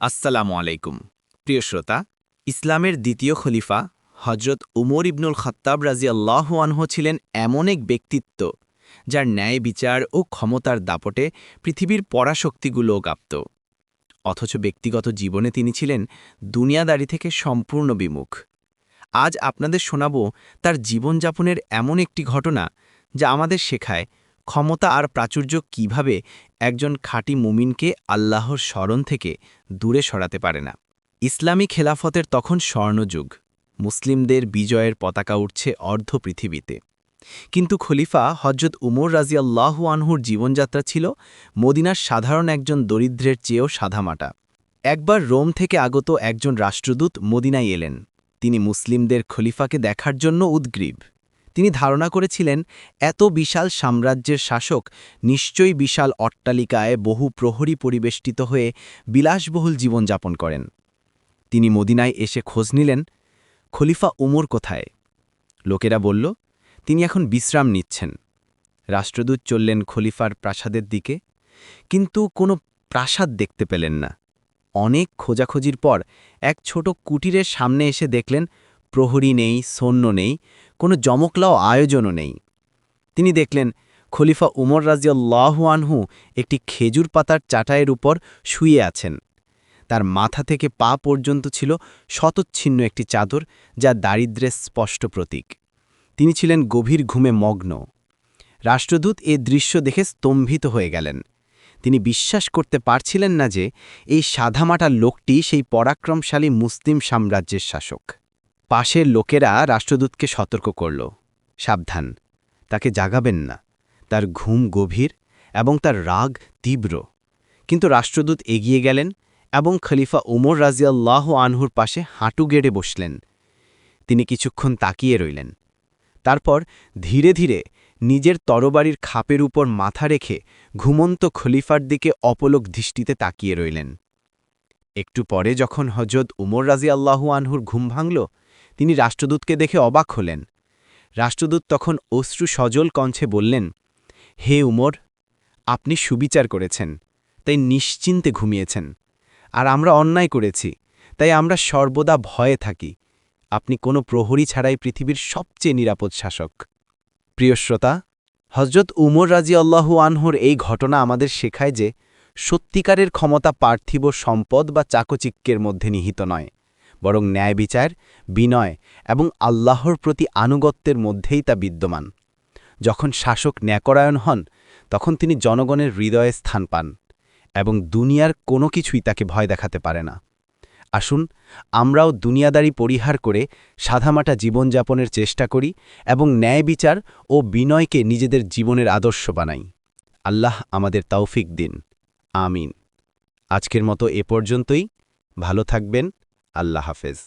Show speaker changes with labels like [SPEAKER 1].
[SPEAKER 1] আসসালামু আলাইকুম। প্রিয় শ্রোতা, ইসলামের দ্বিতীয় খলিফা হজরত উমর ইবনুল খত্তাব রাজি আল্লাহ আনহ ছিলেন এমন এক ব্যক্তিত্ব যার ন্যায় বিচার ও ক্ষমতার দাপটে পৃথিবীর পরাশক্তিগুলোও কাঁপত অথচ ব্যক্তিগত জীবনে তিনি ছিলেন দুনিয়াদারি থেকে সম্পূর্ণ বিমুখ। আজ আপনাদের শোনাব তার জীবনযাপনের এমন একটি ঘটনা যা আমাদের শেখায় ক্ষমতা আর প্রাচুর্য কীভাবে একজন খাঁটি মুমিনকে আল্লাহর স্মরণ থেকে দূরে সরাতে পারে না? ইসলামী খেলাফতের তখন স্বর্ণযুগ। মুসলিমদের বিজয়ের পতাকা উঠছে অর্ধ পৃথিবীতে। কিন্তু খলিফা হজরত উমর রাজিয়াল্লাহু আনহুর জীবনযাত্রা ছিল মদিনার সাধারণ একজন দরিদ্রের চেয়েও সাদামাটা। একবার রোম থেকে আগত একজন রাষ্ট্রদূত মদিনায় এলেন। তিনি মুসলিমদের খলিফাকে দেখার জন্য উদ্গ্রীব। তিনি ধারণা করেছিলেন, এত বিশাল সাম্রাজ্যের শাসক নিশ্চয়ই বিশাল অট্টালিকায় বহু প্রহরী পরিবেষ্টিত হয়ে বিলাসবহুল জীবনযাপন করেন। তিনি মদিনায় এসে খোঁজ নিলেন, খলিফা উমর কোথায়? লোকেরা বলল, তিনি এখন বিশ্রাম নিচ্ছেন। রাষ্ট্রদূত চললেন খলিফার প্রাসাদের দিকে, কিন্তু কোনো প্রাসাদ দেখতে পেলেন না। অনেক খোঁজাখুঁজির পর এক ছোট কুটিরের সামনে এসে দেখলেন, প্রহরী নেই, সৈন্য নেই কোনো জমকলাও আয়োজনও নেই। তিনি দেখলেন, খলিফা উমর রাজিয়াল্লাহু আনহু একটি খেজুর পাতার চাটায়ের উপর শুয়ে আছেন। তার মাথা থেকে পা পর্যন্ত ছিল শতচ্ছিন্ন একটি চাদর, যা দারিদ্র্যের স্পষ্ট প্রতীক। তিনি ছিলেন গভীর ঘুমে মগ্ন। রাষ্ট্রদূত এ দৃশ্য দেখে স্তম্ভিত হয়ে গেলেন। তিনি বিশ্বাস করতে পারছিলেন না যে, এই সাধামাটা লোকটি সেই পরাক্রমশালী মুসলিম সাম্রাজ্যের শাসক। পাশের লোকেরা রাষ্ট্রদূতকে সতর্ক করল। সাবধান, তাকে জাগাবেন না। তার ঘুম গভীর এবং তার রাগ তীব্র। কিন্তু রাষ্ট্রদূত এগিয়ে গেলেন এবং খলিফা উমর রাজিয়াল্লাহ আনহুর পাশে হাঁটু গেড়ে বসলেন। তিনি কিছুক্ষণ তাকিয়ে রইলেন। তারপর ধীরে ধীরে নিজের তরবারির খাপের উপর মাথা রেখে ঘুমন্ত খলিফার দিকে অপলক দৃষ্টিতে তাকিয়ে রইলেন। একটু পরে যখন হজরত উমর রাজি আল্লাহু আনহুর ঘুম ভাঙল তিনি রাষ্ট্রদূতকে দেখে অবাক হলেন। রাষ্ট্রদূত তখন অশ্রু সজল কঞ্চে বললেন, হে উমর, আপনি সুবিচার করেছেন, তাই নিশ্চিন্তে ঘুমিয়েছেন। আর আমরা অন্যায় করেছি, তাই আমরা সর্বদা ভয়ে থাকি। আপনি কোনো প্রহরী ছাড়াই পৃথিবীর সবচেয়ে নিরাপদ শাসক। প্রিয় শ্রোতা হজরত উমর রাজি আল্লাহু আনহুর এই ঘটনা আমাদের শেখায় যে সত্যিকারের ক্ষমতা পার্থিব সম্পদ বা চাকচিক্যের মধ্যে নিহিত নয়। বরং ন্যায় বিচার, বিনয় এবং আল্লাহর প্রতি আনুগত্যের মধ্যেই তা বিদ্যমান। যখন শাসক ন্যাকরায়ণ হন, তখন তিনি জনগণের হৃদয়ে স্থান পান এবং দুনিয়ার কোনো কিছুই তাকে ভয় দেখাতে পারে না। আসুন, আমরাও দুনিয়াদারি পরিহার করে সাধামাটা জীবনযাপনের চেষ্টা করি এবং ন্যায় বিচার ও বিনয়কে নিজেদের জীবনের আদর্শ বানাই। আল্লাহ আমাদের তৌফিক দিন। আমিন। আজকের মতো এ পর্যন্তই। ভালো থাকবেন। আল্লাহ হাফেজ।